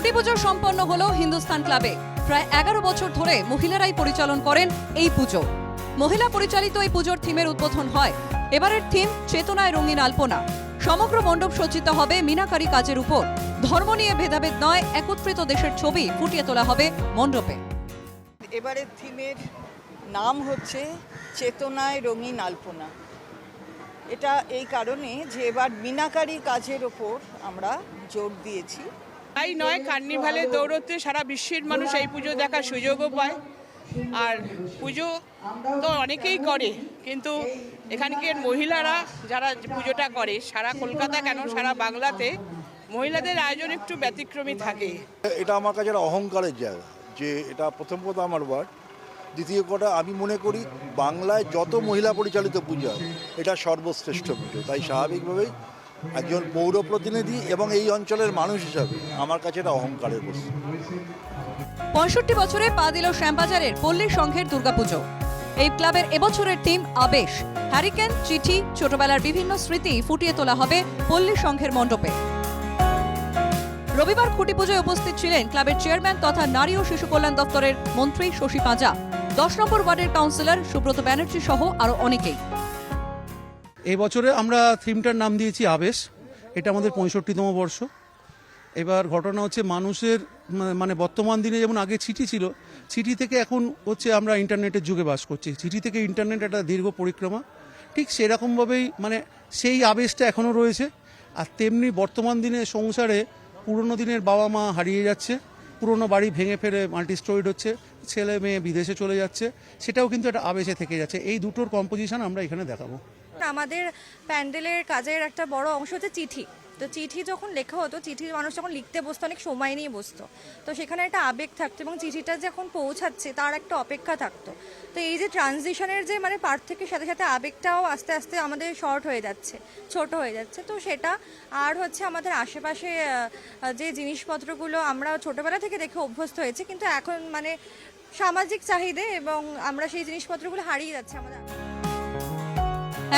খুঁটি পুজো সম্পন্ন হলো হিন্দুস্তান ক্লাবে। প্রায় এগারো বছর ধরে মহিলারাই পরিচালন করেন এই পুজো। মহিলা পরিচালিত এই পুজোর থিমের উদ্বোধন হয়। এবারের থিম, চেতনায় রঙিন আলপনা। সমগ্র মণ্ডপ সজ্জিত হবে মিনাকারী কাজের উপর। ধর্ম নিয়ে ভেদাভেদ নয়, একত্রিত দেশের ছবি ফুটিয়ে তোলা হবে মণ্ডপে। এবারের থিমের নাম হচ্ছে চেতনায় রঙিন আলপনা। এটা এই কারণে যে এবার মিনাকারী কাজের ওপর আমরা জোর দিয়েছি। তাই নয়, কার্নিভালে দৌড়তে সারা বিশ্বের মানুষ এই পুজো দেখার সুযোগও পায়। আর পুজো তো অনেকেই করে, কিন্তু এখানকার মহিলারা যারা পুজোটা করে, সারা কলকাতা কেন, সারা বাংলাতে মহিলাদের আয়োজন একটু ব্যতিক্রমী থাকে। এটা আমার কাছে একটা অহংকারের জায়গা, যে এটা প্রথম কথা আমার ওয়ার্ড দ্বিতীয় কথা, আমি মনে করি বাংলায় যত মহিলা পরিচালিত পূজা, এটা সর্বশ্রেষ্ঠ পুজো। তাই স্বাভাবিকভাবেই একজন পৌর প্রতিনিধি এবং এই অঞ্চলের মানুষ হিসাবে আমার কাছে এটা অহংকারের বস্তু পঁয়ষট্টি বছরে পা দিল শ্যামবাজারের পল্লী সংঘের দুর্গাপুজো। এই ক্লাবের এবছরের টিম আবেশ। হ্যারিকেন, চিঠি, ছোটবেলার বিভিন্ন স্মৃতি ফুটিয়ে তোলা হবে পল্লী সংঘের মণ্ডপে। রবিবার খুঁটি পুজোয় উপস্থিত ছিলেন ক্লাবের চেয়ারম্যান তথা নারী ও শিশু কল্যাণ দপ্তরের মন্ত্রী শশী পাঁজা। দশ নম্বর ওয়ার্ডের কাউন্সিলর সুব্রত ব্যানার্জি সহ আরও অনেকেই। এই বছরে আমরা থিমটার নাম দিয়েছি আবেশ। এটা আমাদের পঁয়ষট্টিতম বর্ষ। এবার ঘটনা হচ্ছে মানুষের মানে বর্তমান দিনে যেমন আগে চিঠি ছিল, চিঠি থেকে এখন হচ্ছে আমরা ইন্টারনেটের যুগে বাস করছি। চিঠি থেকে ইন্টারনেট একটা দীর্ঘ পরিক্রমা। ঠিক সেরকমভাবেই মানে সেই আবেশটা এখনও রয়েছে। আর তেমনি বর্তমান দিনে সংসারে পুরনো দিনের বাবা মা হারিয়ে যাচ্ছে। পুরনো বাড়ি ভেঙে ফেলে মাল্টিস্টোরিড হচ্ছে। ছেলে মেয়ে বিদেশে চলে যাচ্ছে। সেটাও কিন্তু একটা আবেশে থেকে যাচ্ছে। এই দুটোর কম্পোজিশন আমরা এখানে দেখাবো। আমাদের প্যান্ডেলের কাজের একটা বড় অংশ হচ্ছে চিঠি। তো চিঠি যখন লেখা হতো, চিঠি মানুষ যখন লিখতে বসতো, অনেক সময় নিয়ে বসতো। তো সেখানে একটা আবেগ থাকতো এবং চিঠিটা যখন পৌঁছাচ্ছে, তার একটা অপেক্ষা থাকতো। তো এই যে ট্রানজিশনের যে মানে পার্থক্যের সাথে সাথে আবেগটাও আস্তে আস্তে আমাদের শর্ট হয়ে যাচ্ছে, ছোট হয়ে যাচ্ছে। তো সেটা আর হচ্ছে আমাদের আশেপাশে যে জিনিসপত্রগুলো আমরা ছোটবেলা থেকে দেখে অভ্যস্ত হয়েছে, কিন্তু এখন মানে সামাজিক চাহিদা এবং আমরা সেই জিনিসপত্রগুলো হারিয়ে যাচ্ছে আমাদের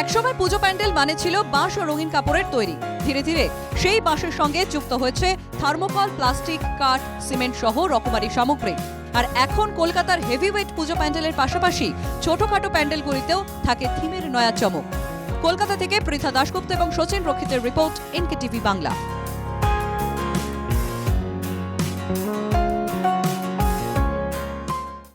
একসময় পুজো প্যান্ডেল মানে ছিল বাঁশ ও রঙিন কাপড়ের তৈরি। ধীরে ধীরে সেই বাঁশের সঙ্গে যুক্ত হয়েছে থার্মোকল, প্লাস্টিক, কাঠ, সিমেন্ট সহ রকমারি সামগ্রী। আর এখন কলকাতার হেভিওয়েট পুজো প্যান্ডেলের পাশাপাশি ছোটখাটো প্যান্ডেলগুলিতেও থাকে থিমের নয়া চমক। কলকাতা থেকে পৃথা দাশগুপ্ত এবং সচিন রক্ষিতের রিপোর্ট এনকে টিভি বাংলা।